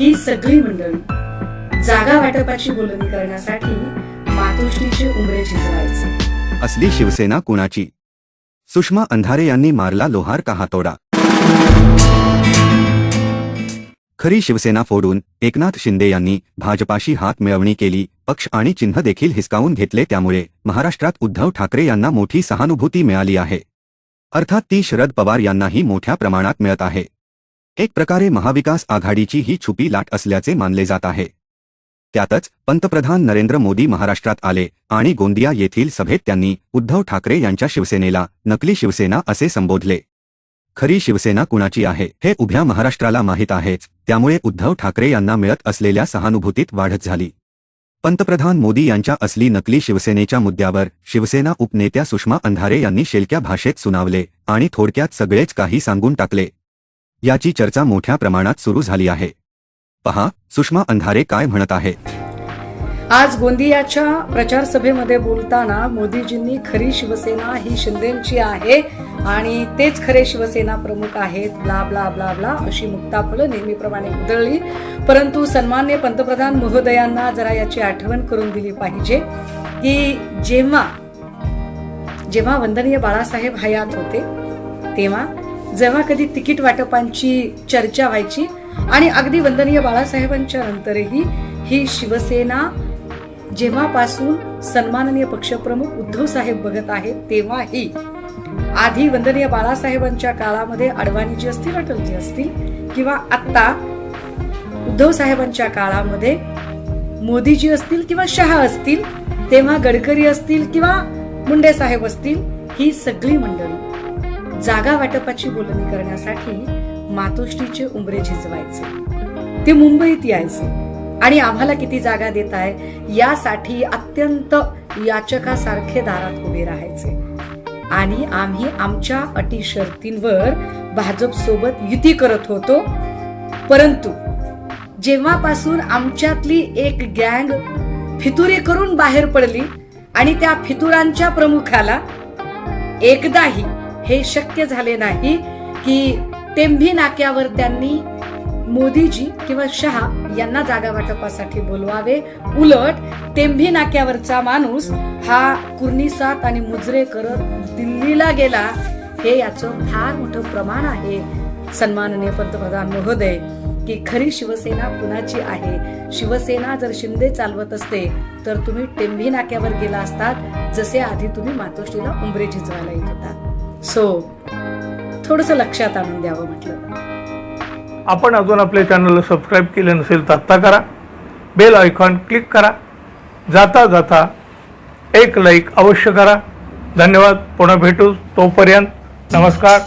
ही सगळी मंडळी जागा वाटपाची बोलणी करण्यासाठी मातोश्रीचे उमरे झिजवायचे असली शिवसेना कुणाची? सुषमा अंधारे यांनी मारला लोहार का हातोडा खरी शिवसेना फोडून एकनाथ शिंदे यांनी भाजपाशी हात मिळवणी केली पक्ष आणि चिन्ह देखील हिसकावून घेतले त्यामुळे महाराष्ट्रात उद्धव ठाकरे यांना मोठी सहानुभूती मिळाली आहे. अर्थात ती शरद पवार यांनाही मोठ्या प्रमाणात मिळत आहे. एक प्रकारे महाविकास आघाडीची ही छुपी लाट असल्याचे मानले जात आहे. त्यातच पंतप्रधान नरेंद्र मोदी महाराष्ट्रात आले आणि गोंदिया येथील सभेत त्यांनी उद्धव ठाकरे यांच्या शिवसेनेला नकली शिवसेना असे संबोधले. खरी शिवसेना कुणाची आहे हे उभ्या महाराष्ट्राला माहीत आहेच त्यामुळे उद्धव ठाकरे यांना मिळत असलेल्या सहानुभूतीत वाढत झाली. पंतप्रधान मोदी यांच्या असली नकली शिवसेनेच्या मुद्द्यावर शिवसेना उपनेत्या सुषमा अंधारे यांनी शेलक्या भाषेत सुनावले आणि थोडक्यात सगळेच काही सांगून टाकले. याची चर्चा मोठ्या प्रमाणात सुरू झाली आहे. पहा सुषमा अंधारे काय म्हणत आहे. आज गोंदियाच्या प्रचार सभेमध्ये बोलताना मोदीजींनी खरी शिवसेना ही शिंदेची आहे आणि तेच खरे शिवसेना प्रमुख आहेत ब्ला ब्ला ब्ला ब्ला अशी मुक्ताफलं नेहमीप्रमाणे उधळली. परंतु सन्मान्य पंतप्रधान महोदयांना जरा याची आठवण करून दिली पाहिजे की जेव्हा जेव्हा वंदनीय बाळासाहेब हयात होते तेव्हा जेव्हा कधी तिकीट वाटपांची चर्चा व्हायची आणि अगदी वंदनीय बाळासाहेबांच्या नंतरही ही शिवसेना जेव्हापासून सन्माननीय पक्षप्रमुख उद्धव साहेब बघत आहेत तेव्हाही आधी वंदनीय बाळासाहेबांच्या काळामध्ये अडवाणीजी असतील अटलजी असतील किंवा आत्ता उद्धव साहेबांच्या काळामध्ये मोदीजी असतील किंवा शहा असतील तेव्हा गडकरी असतील किंवा मुंडे साहेब असतील ही सगळी मंडळी जागा वाटपाची बोलणी करण्यासाठी मातोश्रीचे उंबरे झिजवायचे. ते मुंबईत यायचे. आणि आम्हाला किती जागा देत आहे यासाठी अत्यंत याचकासारखे दारात उभे राहायचे. आणि आम्ही आमच्या अटी शर्तींवर भाजप सोबत युती करत होतो. परंतु जेव्हापासून आमच्यातली एक गँग फितुरी करून बाहेर पडली आणि त्या फितुरांच्या प्रमुखाला एकदाही हे शक्य झाले नाही की टेंभी नाक्यावर त्यांनी मोदीजी किंवा शहा यांना जागा वाटपासाठी बोलवावे. उलट टेंभी नाक्यावरचा माणूस हा कुर्निसात आणि मुजरे करत दिल्लीला गेला. हे याचं फार मोठं प्रमाण आहे. सन्माननीय पंतप्रधान महोदय की खरी शिवसेना कुणाची आहे? शिवसेना जर शिंदे चालवत असते तर तुम्ही टेंभी नाक्यावर गेला असतात जसे आधी तुम्ही मातोश्रीला उंबरे झिजवायला येत होता सो थोडंसं लक्षात आणून द्यावं म्हटलं. आपण अजून आपल्या चॅनलला सबस्क्राईब केले नसेल तर आत्ता करा. बेल आयकॉन क्लिक करा. जाता जाता एक लाईक अवश्य करा. धन्यवाद. पुन्हा भेटू तोपर्यंत. नमस्कार.